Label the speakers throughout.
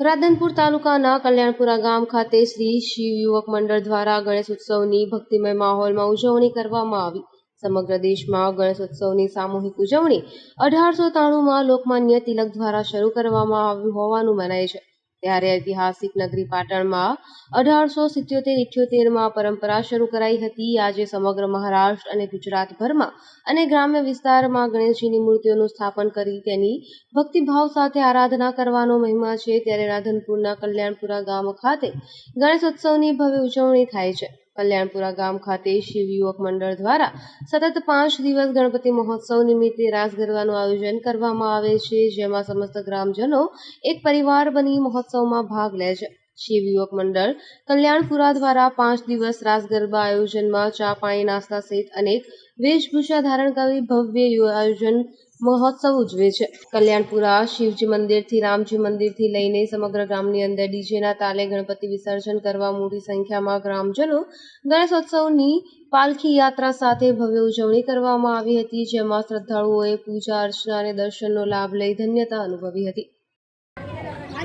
Speaker 1: રાધનપુર તાલુકાના કલ્યાણપુરા ગામ ખાતે શ્રી શિવ યુવક મંડળ દ્વારા ગણેશ ઉત્સવની ભક્તિમય માહોલમાં ઉજવણી કરવામાં આવી. સમગ્ર દેશમાં ગણેશ ઉત્સવની સામૂહિક ઉજવણી અઢારસો ત્રાણુંમાં લોકમાન્ય તિલક દ્વારા શરૂ કરવામાં આવ્યું હોવાનું મનાય છે. ત્યારે ઐતિહાસિક નગરી પાટણમાં અઢારસો સિત્યોતેર ઇઠ્યોતેરમાં પરંપરા શરૂ કરાઈ હતી. આજે સમગ્ર મહારાષ્ટ્ર અને ગુજરાતભરમાં અને ગ્રામ્ય વિસ્તારમાં ગણેશજીની મૂર્તિઓનું સ્થાપન કરી તેની ભક્તિભાવ સાથે આરાધના કરવાનો મહિમા છે. ત્યારે રાધનપુરના કલ્યાણપુરા ગામ ખાતે ગણેશ ઉત્સવની ભવ્ય ઉજવણી થાય છે. કલ્યાણપુરા ગામ ખાતે શિવ યુવક મંડળ દ્વારા સતત પાંચ દિવસ ગણપતિ મહોત્સવ નિમિત્તે રાસ ગરબાનું આયોજન કરવામાં આવે છે, જેમાં સમસ્ત ગ્રામજનો એક પરિવાર બની મહોત્સવમાં ભાગ લે છે. શિવ યુવક મંડળ. કલ્યાણપુરા દ્વારા પાંચ દિવસ રાસ ગરબા આયોજનમાં ચા પાણી નાસ્તા સહિત અનેક વેશભૂષા ધારણ કરી ભવ્ય આયોજન મહોત્સવ ઉજવે છે. કલ્યાણપુરા શિવજી મંદિરથી રામજી મંદિરથી લઈને સમગ્ર ગામની અંદર ડીજેના તાલે ગણપતિ વિસર્જન કરવા મોટી સંખ્યામાં ગ્રામજનો ગણેશોત્સવની પાલખી યાત્રા સાથે ભવ્ય ઉજવણી કરવામાં આવી હતી, જેમાં શ્રદ્ધાળુઓએ પૂજા અર્ચના અને દર્શનનો લાભ લઈ ધન્યતા અનુભવી હતી.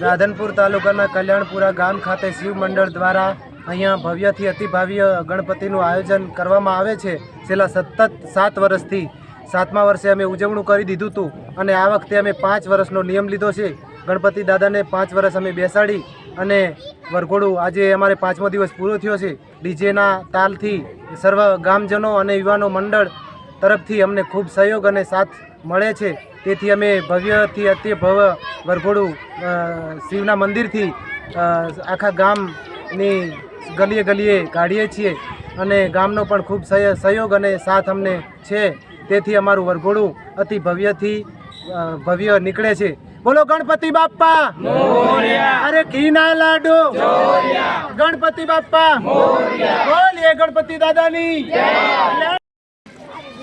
Speaker 2: રાધનપુર તાલુકાના કલ્યાણપુરા ગામ ખાતે શિવ મંડળ દ્વારા અહીંયા ભવ્યથી અતિ ભવ્ય ગણપતિનું આયોજન કરવામાં આવે છે. છેલ્લા સતત સાત વર્ષથી સાતમા વર્ષે અમે ઉજવણું કરી દીધું હતું અને આ વખતે અમે પાંચ વર્ષનો નિયમ લીધો છે. ગણપતિ દાદાને પાંચ વર્ષ અમે બેસાડી અને વરઘોડું આજે અમારે પાંચમો દિવસ પૂરો થયો છે. ડીજેના તાલથી સર્વ ગામજનો અને યુવાનો મંડળ તરફથી અમને ખૂબ સહયોગ અને સાથ મળે છે. તેથી અમે ભવ્યથી અતિ ભવ્ય વરઘોડું શિવના મંદિરથી આખા ગામની ગલીએ ગલીએ કાઢીએ છીએ. અને ગામનો પણ ખૂબ સહય- સહયોગ અને સાથ અમને છે. તેથી અમારું વરઘોડું અતિ ભવ્યથી ભવ્ય નીકળે છે. બોલો ગણપતિ બાપ્પા! અરે ઘીના લાડુ! ગણપતિ બાપ્પા! બોલીએ ગણપતિ દાદાની!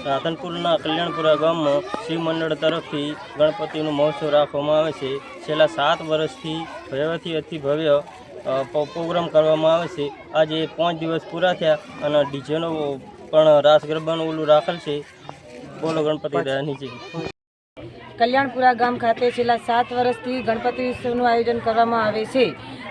Speaker 3: રાધનપુરના કલ્યાણપુરા ગામમાં શિવ મંડળ તરફથી ગણપતિનું મહોત્સવ રાખવામાં આવે છે. છેલ્લા સાત વર્ષથી ભવ્યથી અતિ ભવ્ય પ્રોગ્રામ કરવામાં આવે છે. આજે પાંચ દિવસ પૂરા થયા અને ડીજેનો પણ રાસ ગરબાનું ઓલું રાખેલ છે. બોલો ગણપતિ દાદાની છે
Speaker 4: કલ્યાણપુરા ગામ ખાતે છેલ્લા સાત વર્ષથી ગણપતિ ઉત્સવનું આયોજન કરવામાં આવે છે.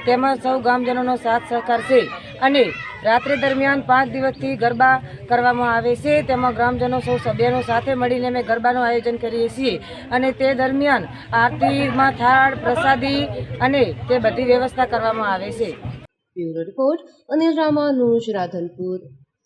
Speaker 4: તેમાં સૌ ગામજનોનો સાથ સહકાર છે અને રાત્રિ દરમિયાન પાંચ દિવસથી ગરબા કરવામાં આવે છે. તેમાં ગ્રામજનો સૌ સભ્યનો સાથે મળીને અમે ગરબાનું આયોજન કરીએ છીએ અને તે દરમિયાન આરતીમાં થાળ, પ્રસાદી અને તે બધી વ્યવસ્થા કરવામાં આવે છે.
Speaker 1: રાધનપુર.